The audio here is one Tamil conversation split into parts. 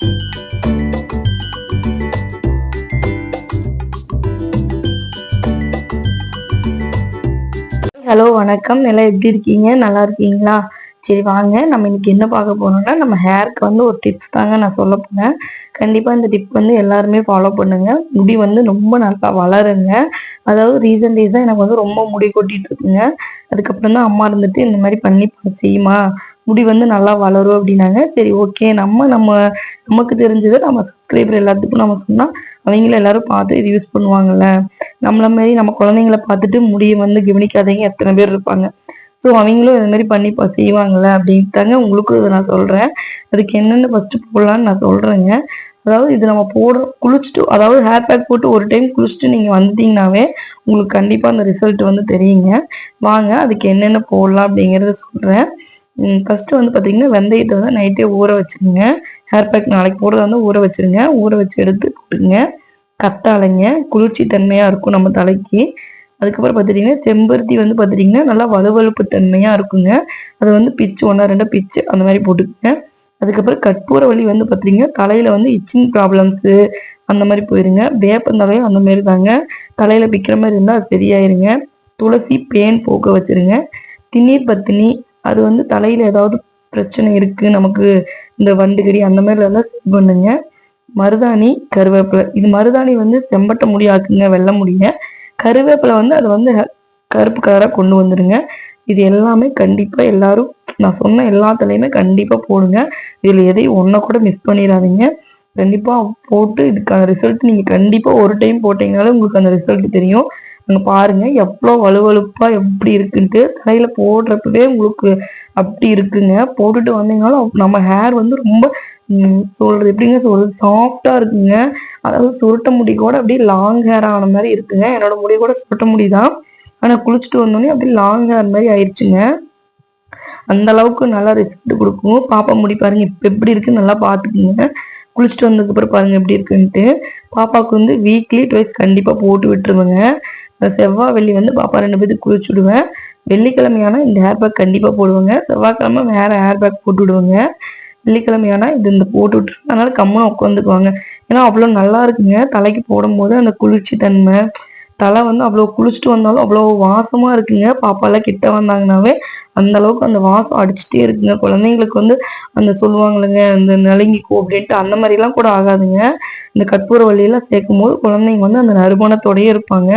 ஹலோ வணக்கம். எல்லாம் எப்படி இருக்கீங்க? நல்லா இருக்கீங்களா? சரி வாங்க. நம்ம இன்னைக்கு என்ன பார்க்க போறோம்னா நம்ம ஹேருக்கு வந்து ஒரு டிப்ஸ் தாங்க நான் சொல்ல போனேன் கண்டிப்பா இந்த டிப் வந்து எல்லாருமே ஃபாலோ பண்ணுங்க. முடி வந்து ரொம்ப நல்லா வளருங்க. அதாவது ரீசன் தான் எனக்கு வந்து ரொம்ப முடி கொட்டிட்டு இருக்குங்க. அதுக்கப்புறம் தான் அம்மா இருந்துட்டு இந்த மாதிரி பண்ணி செய்யுமா? முடி வந்து நல்லா வளரும் அப்படின்னாங்க. சரி ஓகே நம்ம நம்ம நமக்கு தெரிஞ்சதை நம்ம சப்ஸ்கிரைபர் எல்லாத்துக்கும் நம்ம சொன்னால் அவங்களும் எல்லாரும் பார்த்து இது யூஸ் பண்ணுவாங்கல்ல. நம்மள மாதிரி நம்ம குழந்தைங்கள பார்த்துட்டு முடியை வந்து கவனிக்காதவங்க எத்தனை பேர் இருப்பாங்க. ஸோ அவங்களும் இது மாதிரி பண்ணி பா செய்வாங்கல்ல அப்படின்ட்டாங்க. உங்களுக்கும் இதை நான் சொல்கிறேன் அதுக்கு என்னென்ன ஃபஸ்ட்டு போடலான்னு நான் சொல்கிறேங்க அதாவது இது நம்ம போடுற குளிச்சுட்டு அதாவது ஹேர் பேக் போட்டு ஒரு டைம் குளிச்சுட்டு நீங்கள் வந்துட்டீங்கன்னாவே உங்களுக்கு கண்டிப்பாக அந்த ரிசல்ட் வந்து தெரியுங்க. வாங்க அதுக்கு என்னென்ன போடலாம் அப்படிங்கிறத சொல்கிறேன் ஃபஸ்ட்டு வந்து பார்த்தீங்கன்னா வெந்தயத்தை வந்து நைட்டே ஊற வச்சுருங்க. ஹேர் பேக் நாளைக்கு போடுறதா வந்து ஊற வச்சிருங்க. ஊற வச்சு எடுத்து கொடுங்க கத்தாழைங்க குளிர்ச்சி தன்மையாக இருக்கும் நம்ம தலைக்கு. அதுக்கப்புறம் பார்த்துட்டிங்கன்னா செம்பருத்தி வந்து பார்த்துட்டிங்கன்னா நல்லா வலுவழுப்பு தன்மையாக இருக்குங்க. அதை வந்து பிச்சு ஒன்றா ரெண்டா பிச்சு அந்த மாதிரி போட்டுக்கோங்க. அதுக்கப்புறம் கற்பூரவள்ளி வந்து பார்த்துட்டிங்கன்னா தலையில் வந்து இச்சிங் ப்ராப்ளம்ஸு அந்த மாதிரி போயிருங்க. வேப்பந்தலையும் அந்த மாதிரி தாங்க. தலையில் பிக்கிற மாதிரி இருந்தால் அது சரியாயிருங்க. துளசி பேன் போக்க வச்சிருங்க. திண்ணீர் பத்தினி அது வந்து தலையில ஏதாவது பிரச்சனை இருக்கு நமக்கு இந்த வண்டுகடி அந்த மாதிரி இருந்தால் பண்ணுங்க. மருதாணி கருவேப்பிலை. இது மருதாணி வந்து செம்பட்ட முடியாக்குங்க வெள்ளை முடிய கருவேப்பிலை வந்து அதை வந்து கருப்பு கலராக கொண்டு வந்துடுங்க இது எல்லாமே கண்டிப்பாக எல்லாரும் நான் சொன்ன எல்லாத்துலயுமே கண்டிப்பாக போடுங்க. இதில் எதையும் ஒன்றை கூட மிஸ் பண்ணிடாதீங்க. கண்டிப்பாக போட்டு இதுக்கான ரிசல்ட் நீங்கள் கண்டிப்பாக ஒரு டைம் போட்டீங்கனாலே உங்களுக்கு அந்த ரிசல்ட் தெரியும். அங்கே பாருங்க எவ்வளோ வலுவலுப்பாக எப்படி இருக்குன்ட்டு தலையில் போடுறப்பவே உங்களுக்கு அப்படி இருக்குங்க. போட்டுட்டு வந்தீங்கனாலும் நம்ம ஹேர் வந்து ரொம்ப சொல்கிறது சொல்றது எப்படிங்க சொல்றது சாஃப்டாக இருக்குங்க. அதாவது சுருட்ட முடி கூட அப்படியே லாங் ஹேர் ஆன மாதிரி இருக்குங்க. என்னோட முடி கூட சுருட்ட முடி தான். ஆனால் குளிச்சுட்டு வந்தோடனே அப்படியே லாங் ஹேர் மாதிரி ஆயிடுச்சுங்க அந்த அளவுக்கு நல்லா ரிசல்ட் கொடுக்கும். பாப்பா முடி பாருங்க இப்போ எப்படி இருக்குன்னு நல்லா பார்த்துக்குங்க குளிச்சுட்டு வந்ததுக்கப்புறம் பாருங்க எப்படி இருக்குன்ட்டு. பாப்பாவுக்கு வந்து வீக்லி ட்வைஸ் கண்டிப்பாக போட்டு விட்டுருவேங்க. செவ்வாய் வெள்ளி வந்து பாப்பா ரெண்டு பேத்துக்கு குளிச்சு விடுவேன் வெள்ளிக்கிழமையானா இந்த ஹேர் பேக் கண்டிப்பாக போடுவாங்க. செவ்வாய்க்கிழமை வேறு ஹேர் பேக் போட்டு விடுவேங்க வெள்ளிக்கிழமையானா இது இந்த போட்டு விட்டுருவேன் அதனால கம்முன்னு உட்காந்துக்குவாங்க. ஏன்னா அவ்வளோ நல்லா இருக்குங்க. தலைக்கு போடும்போது அந்த குளிர்ச்சி தன்மை. தலை வந்து அவ்வளோ குளிச்சுட்டு வந்தாலும் அவ்வளோ வாசமாக இருக்குங்க. பாப்பாலாம் கிட்ட வந்தாங்கனாவே அந்த அளவுக்கு அந்த வாசம் அடிச்சுட்டே இருக்குங்க. குழந்தைங்களுக்கு வந்து அந்த சொல்லுவாங்களுங்க இந்த நலுங்கிக்கோ அப்படின்ட்டு அந்த மாதிரிலாம் கூட ஆகாதுங்க. இந்த கற்பூர வழியெல்லாம் சேர்க்கும் போது குழந்தைங்க வந்து அந்த நறுமணத்தோடயே இருப்பாங்க.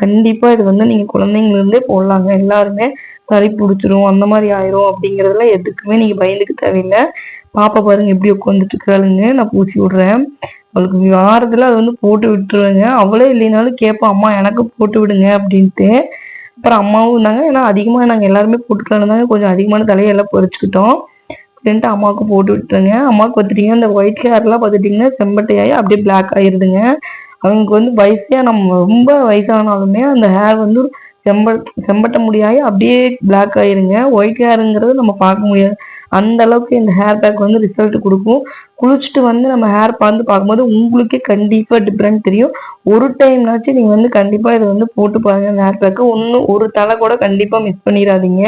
கண்டிப்பா இது வந்து நீங்க குழந்தைங்கள்லேருந்தே போடலாங்க. எல்லாருமே தலை பிடிச்சிரும் அந்த மாதிரி ஆயிரும் அப்படிங்கறதெல்லாம் எதுக்குமே நீங்க பயந்துக்க தேவையில்லை. பாப்பா பாருங்க எப்படி உட்காந்துட்டு இருக்காளுங்க நான் பூசி விடுறேன். அவளுக்கு வாரத்துல அது வந்து போட்டு விட்டுருவேங்க. அவளே இல்லைனாலும் கேட்போம் அம்மா எனக்கு போட்டு விடுங்க அப்படின்ட்டு. அப்புறம் அம்மாவும் இருந்தாங்க. ஏன்னா அதிகமா நாங்க எல்லாருமே போட்டுக்கலாம்னு தாங்க கொஞ்சம் அதிகமான தலையெல்லாம் பொறிச்சுக்கிட்டோம். சரின்ட்டு அம்மாவுக்கு போட்டு விட்டுருங்க. அம்மாவுக்கு பார்த்துட்டீங்கன்னா இந்த ஒயிட் ஹேர்லாம் பார்த்துட்டிங்கன்னா செம்பட்டையாகி அப்படியே பிளாக் ஆயிருதுங்க. அவங்களுக்கு வந்து வயசே நம்ம ரொம்ப வயசானாலுமே அந்த ஹேர் வந்து செம்ப செம்பட்ட முடியாயி அப்படியே பிளாக் ஆயிருங்க. ஒயிட் ஹேருங்கிறது நம்ம பார்க்க முடியாது. அந்த அளவுக்கு இந்த ஹேர் பேக் வந்து ரிசல்ட் கொடுக்கும். குளிச்சுட்டு வந்து நம்ம ஹேர் பார்த்து பார்க்கும்போது உங்களுக்கே கண்டிப்பாக டிஃப்ரெண்ட் தெரியும். ஒரு டைம்னாச்சும் நீங்கள் வந்து கண்டிப்பாக இதை வந்து போட்டு பாருங்க அந்த ஹேர் பேக்கு ஒன்றும் ஒரு தலை கூட கண்டிப்பாக மிஸ் பண்ணிடாதீங்க.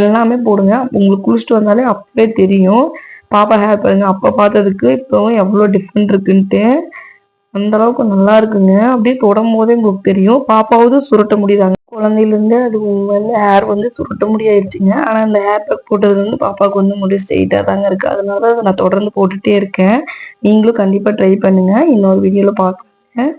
எல்லாமே போடுங்க. உங்களுக்கு குளிச்சுட்டு வந்தாலே அப்பவே தெரியும். பாப்பா ஹேர் பாருங்க. அப்போ பார்த்ததுக்கு இப்போவும் எவ்வளோ டிஃப்ரெண்ட் இருக்குன்ட்டு. அந்த அளவுக்கு நல்லா இருக்குங்க. அப்படியே தொடும் போதே உங்களுக்கு தெரியும். பாப்பாவது சுருட்ட முடியுதாங்க. குழந்தையிலேருந்து அது வந்து ஹேர் வந்து சுருட்ட முடியாயிருச்சுங்க ஆனால் அந்த ஹேர் பேக் போட்டது வந்து பாப்பாவுக்கு வந்து முடி ஸ்ட்ரெயிட்டாக தாங்க இருக்குது அதனால அதை நான் தொடர்ந்து போட்டுகிட்டே இருக்கேன். நீங்களும் கண்டிப்பாக ட்ரை பண்ணுங்கள் இன்னொரு வீடியோவில் பார்க்குறேன்